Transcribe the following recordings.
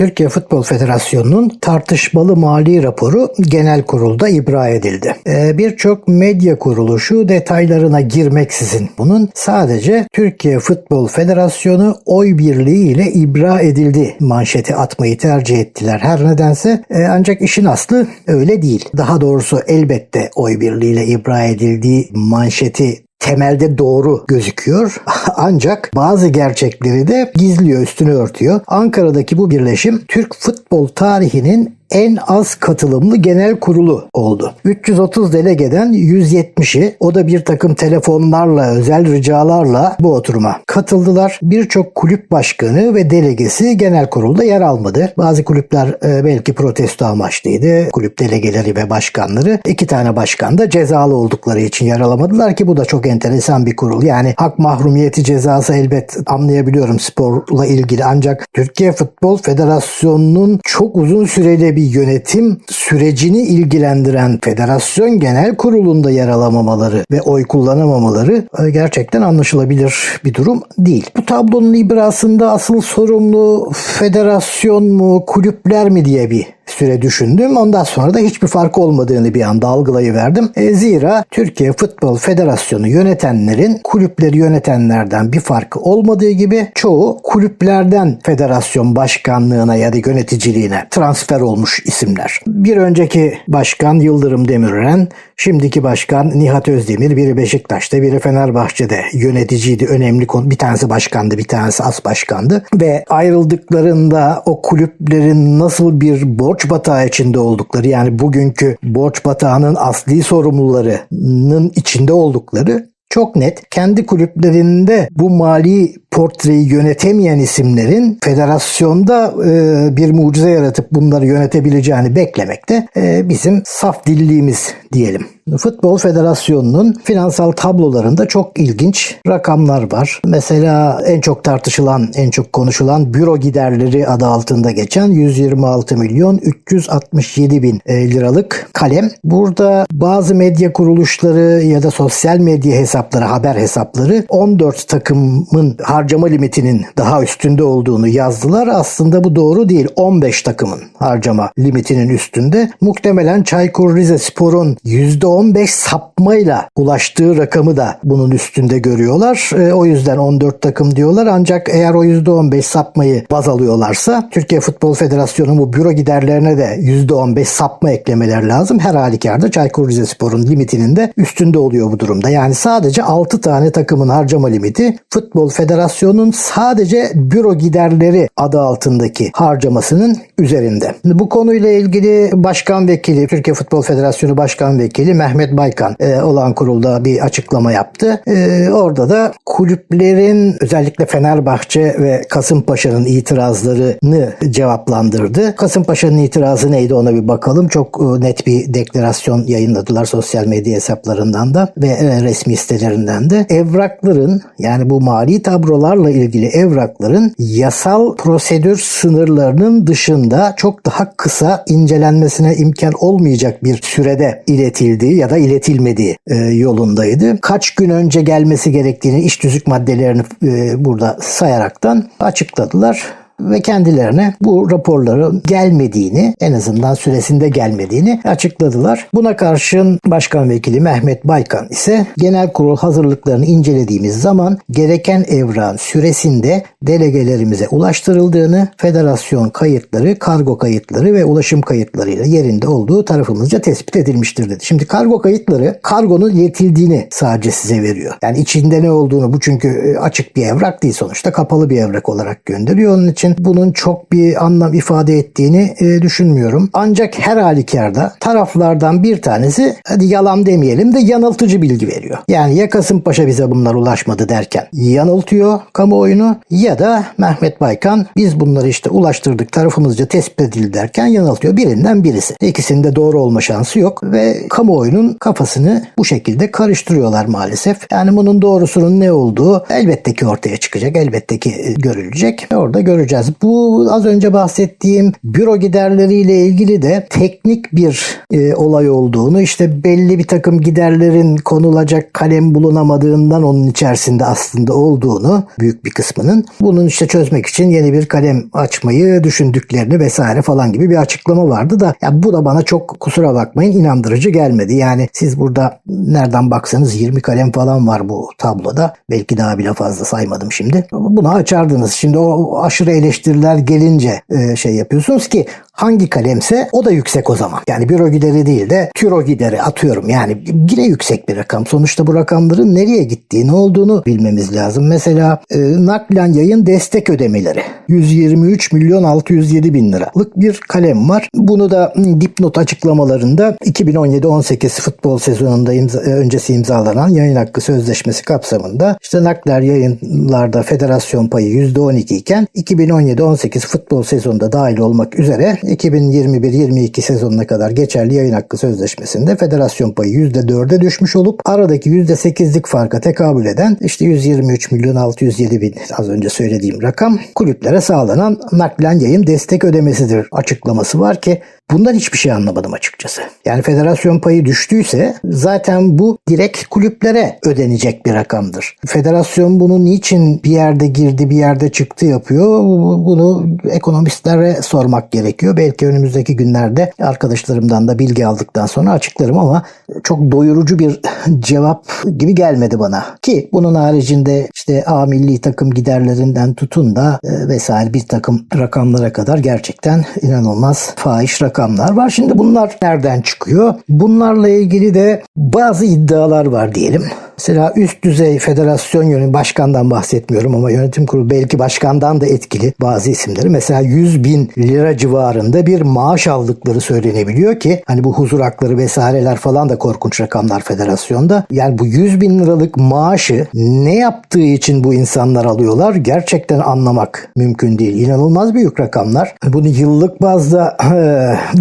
Türkiye Futbol Federasyonu'nun tartışmalı mali raporu genel kurulda ibra edildi. Ee, Birçok medya kuruluşu detaylarına girmeksizin bunun sadece Türkiye Futbol Federasyonu oy birliği ile ibra edildi manşeti atmayı tercih ettiler. Her nedense e, ancak işin aslı öyle değil. Daha doğrusu elbette oy birliği ile ibra edildiği manşeti temelde doğru gözüküyor. Ancak bazı gerçekleri de gizliyor, üstünü örtüyor. Ankara'daki bu birleşim Türk futbol tarihinin en az katılımlı genel kurulu oldu. 330 delegeden 170'i o da bir takım telefonlarla, özel ricalarla bu oturuma katıldılar. Birçok kulüp başkanı ve delegesi genel kurulda yer almadı. Bazı kulüpler e, belki protesto amaçlıydı. Kulüp delegeleri ve başkanları. iki tane başkan da cezalı oldukları için yer alamadılar ki bu da çok enteresan bir kurul. Yani hak mahrumiyeti cezası elbet anlayabiliyorum sporla ilgili ancak Türkiye Futbol Federasyonu'nun çok uzun süreli bir yönetim sürecini ilgilendiren Federasyon Genel Kurulu'nda yer alamamaları ve oy kullanamamaları e, gerçekten anlaşılabilir bir durum değil. Bu tablonun ibrasında asıl sorumlu federasyon mu, kulüpler mi diye bir süre düşündüm. Ondan sonra da hiçbir fark olmadığını bir anda algılayıverdim. E, zira Türkiye Futbol Federasyonu yönetenlerin kulüpleri yönetenlerden bir farkı olmadığı gibi çoğu kulüplerden federasyon başkanlığına ya da yöneticiliğine transfer olmuş isimler. Bir önceki başkan Yıldırım Demirören, şimdiki başkan Nihat Özdemir, biri Beşiktaş'ta, biri Fenerbahçe'de yöneticiydi. Önemli konu. Bir tanesi başkandı, bir tanesi as başkandı. Ve ayrıldıklarında o kulüplerin nasıl bir borç batağı içinde oldukları yani bugünkü borç batağının asli sorumlularının içinde oldukları çok net. Kendi kulüplerinde bu mali portreyi yönetemeyen isimlerin federasyonda e, bir mucize yaratıp bunları yönetebileceğini beklemekte e, bizim saf dilliğimiz diyelim. Futbol Federasyonu'nun finansal tablolarında çok ilginç rakamlar var. Mesela en çok tartışılan, en çok konuşulan büro giderleri adı altında geçen 126 milyon 367 bin e, liralık kalem. Burada bazı medya kuruluşları ya da sosyal medya hesapları, haber hesapları 14 takımın harcama limitinin daha üstünde olduğunu yazdılar. Aslında bu doğru değil. 15 takımın harcama limitinin üstünde. Muhtemelen Çaykur Rizespor'un %15 sapmayla ulaştığı rakamı da bunun üstünde görüyorlar. E, o yüzden 14 takım diyorlar. Ancak eğer o %15 sapmayı baz alıyorlarsa Türkiye Futbol Federasyonu bu büro giderlerine de %15 sapma eklemeler lazım. Her halükarda Çaykur Rizespor'un limitinin de üstünde oluyor bu durumda. Yani sadece 6 tane takımın harcama limiti Futbol Federasyonu'nun sadece büro giderleri adı altındaki harcamasının üzerinde. Bu konuyla ilgili Başkan Vekili, Türkiye Futbol Federasyonu Başkan Vekili Mehmet Baykan e, olan kurulda bir açıklama yaptı. E, orada da kulüplerin özellikle Fenerbahçe ve Kasımpaşa'nın itirazlarını cevaplandırdı. Kasımpaşa'nın itirazı neydi ona bir bakalım. Çok e, net bir deklarasyon yayınladılar sosyal medya hesaplarından da ve e, resmi sitelerinden de. Evrakların yani bu mali tablolarla ilgili evrakların yasal prosedür sınırlarının dışında çok daha kısa incelenmesine imkan olmayacak bir sürede iletildiği ya da iletilmediği e, yolundaydı. Kaç gün önce gelmesi gerektiğini iş tüzük maddelerini e, burada sayaraktan açıkladılar ve kendilerine bu raporların gelmediğini en azından süresinde gelmediğini açıkladılar. Buna karşın Başkan Vekili Mehmet Baykan ise genel kurul hazırlıklarını incelediğimiz zaman gereken evran süresinde delegelerimize ulaştırıldığını, federasyon kayıtları, kargo kayıtları ve ulaşım kayıtlarıyla yerinde olduğu tarafımızca tespit edilmiştir dedi. Şimdi kargo kayıtları kargonun iletildiğini sadece size veriyor. Yani içinde ne olduğunu bu çünkü açık bir evrak değil sonuçta kapalı bir evrak olarak gönderiyor. Onun için bunun çok bir anlam ifade ettiğini e, düşünmüyorum. Ancak her halükarda taraflardan bir tanesi hadi yalan demeyelim de yanıltıcı bilgi veriyor. Yani ya Kasımpaşa bize bunlar ulaşmadı derken yanıltıyor kamuoyunu ya da Mehmet Baykan biz bunları işte ulaştırdık tarafımızca tespit edildi derken yanıltıyor. Birinden birisi. İkisinde doğru olma şansı yok ve kamuoyunun kafasını bu şekilde karıştırıyorlar maalesef. Yani bunun doğrusunun ne olduğu elbette ki ortaya çıkacak. Elbette ki görülecek. Orada göreceğiz göreceğiz. Bu az önce bahsettiğim büro giderleriyle ilgili de teknik bir e, olay olduğunu işte belli bir takım giderlerin konulacak kalem bulunamadığından onun içerisinde aslında olduğunu büyük bir kısmının bunun işte çözmek için yeni bir kalem açmayı düşündüklerini vesaire falan gibi bir açıklama vardı da ya bu da bana çok kusura bakmayın inandırıcı gelmedi. Yani siz burada nereden baksanız 20 kalem falan var bu tabloda. Belki daha bile fazla saymadım şimdi. Bunu açardınız. Şimdi o aşırı eleştiriler gelince e, şey yapıyorsunuz ki hangi kalemse o da yüksek o zaman. Yani büro gideri değil de türo gideri atıyorum. Yani yine yüksek bir rakam. Sonuçta bu rakamların nereye gittiği, ne olduğunu bilmemiz lazım. Mesela e, naklen yayın destek ödemeleri. 123 milyon 607 bin liralık bir kalem var. Bunu da dipnot açıklamalarında 2017-18 futbol sezonunda imza, e, öncesi imzalanan yayın hakkı sözleşmesi kapsamında işte nakler yayınlarda federasyon payı %12 iken 2017-18 futbol sezonunda dahil olmak üzere 2021-22 sezonuna kadar geçerli yayın hakkı sözleşmesinde federasyon payı %4'e düşmüş olup aradaki %8'lik farka tekabül eden işte 123 milyon 607 bin az önce söylediğim rakam kulüplere sağlanan naklen yayın destek ödemesidir açıklaması var ki Bundan hiçbir şey anlamadım açıkçası. Yani federasyon payı düştüyse zaten bu direkt kulüplere ödenecek bir rakamdır. Federasyon bunu niçin bir yerde girdi bir yerde çıktı yapıyor bunu ekonomistlere sormak gerekiyor. Belki önümüzdeki günlerde arkadaşlarımdan da bilgi aldıktan sonra açıklarım ama çok doyurucu bir cevap gibi gelmedi bana. Ki bunun haricinde işte A milli takım giderlerinden tutun da e, vesaire bir takım rakamlara kadar gerçekten inanılmaz fahiş rakam rakamlar var. Şimdi bunlar nereden çıkıyor? Bunlarla ilgili de bazı iddialar var diyelim. Mesela üst düzey federasyon yönü başkandan bahsetmiyorum ama yönetim kurulu belki başkandan da etkili bazı isimleri. Mesela 100 bin lira civarında bir maaş aldıkları söylenebiliyor ki hani bu huzur hakları vesaireler falan da korkunç rakamlar federasyonda. Yani bu 100 bin liralık maaşı ne yaptığı için bu insanlar alıyorlar gerçekten anlamak mümkün değil. İnanılmaz büyük rakamlar. Bunu yıllık bazda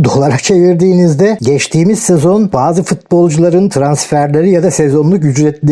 dolara çevirdiğinizde geçtiğimiz sezon bazı futbolcuların transferleri ya da sezonluk ücretlerinin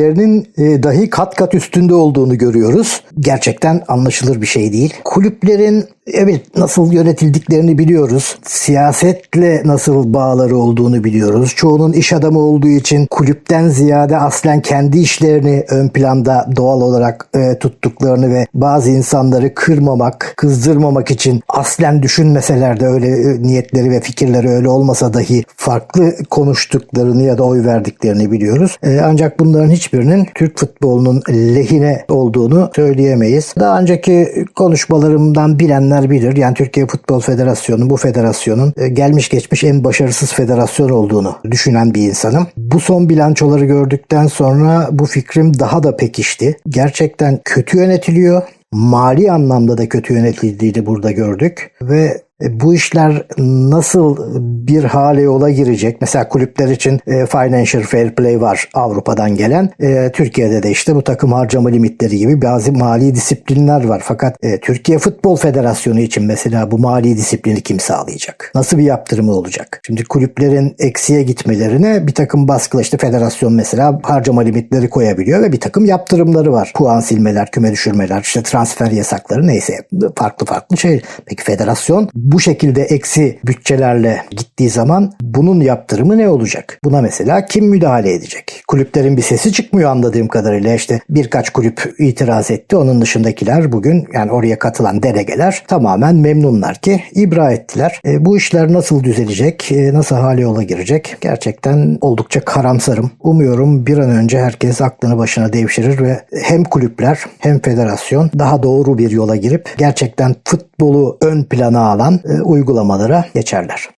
e, dahi kat kat üstünde olduğunu görüyoruz. Gerçekten anlaşılır bir şey değil. Kulüplerin Evet nasıl yönetildiklerini biliyoruz. Siyasetle nasıl bağları olduğunu biliyoruz. Çoğunun iş adamı olduğu için kulüpten ziyade aslen kendi işlerini ön planda doğal olarak e, tuttuklarını ve bazı insanları kırmamak, kızdırmamak için aslen düşünmeseler de öyle e, niyetleri ve fikirleri öyle olmasa dahi farklı konuştuklarını ya da oy verdiklerini biliyoruz. E, ancak bunların hiçbirinin Türk futbolunun lehine olduğunu söyleyemeyiz. Daha önceki konuşmalarımdan bilenler bilir. Yani Türkiye Futbol Federasyonu bu federasyonun e, gelmiş geçmiş en başarısız federasyon olduğunu düşünen bir insanım. Bu son bilançoları gördükten sonra bu fikrim daha da pekişti. Gerçekten kötü yönetiliyor. Mali anlamda da kötü yönetildiğini burada gördük ve bu işler nasıl bir hale yola girecek? Mesela kulüpler için e, financial fair play var Avrupa'dan gelen. E, Türkiye'de de işte bu takım harcama limitleri gibi bazı mali disiplinler var. Fakat Türkiye Futbol Federasyonu için mesela bu mali disiplini kim sağlayacak? Nasıl bir yaptırımı olacak? Şimdi kulüplerin eksiye gitmelerine bir takım baskıla işte federasyon mesela harcama limitleri koyabiliyor ve bir takım yaptırımları var. Puan silmeler, küme düşürmeler, işte transfer yasakları neyse farklı farklı şey. Peki federasyon bu şekilde eksi bütçelerle gittiği zaman bunun yaptırımı ne olacak? Buna mesela kim müdahale edecek? Kulüplerin bir sesi çıkmıyor anladığım kadarıyla. İşte birkaç kulüp itiraz etti. Onun dışındakiler bugün yani oraya katılan delegeler tamamen memnunlar ki ibra ettiler. E, bu işler nasıl düzelecek? E, nasıl hale yola girecek? Gerçekten oldukça karamsarım. Umuyorum bir an önce herkes aklını başına devşirir ve hem kulüpler hem federasyon daha doğru bir yola girip gerçekten futbolu ön plana alan e, uygulamalara geçerler.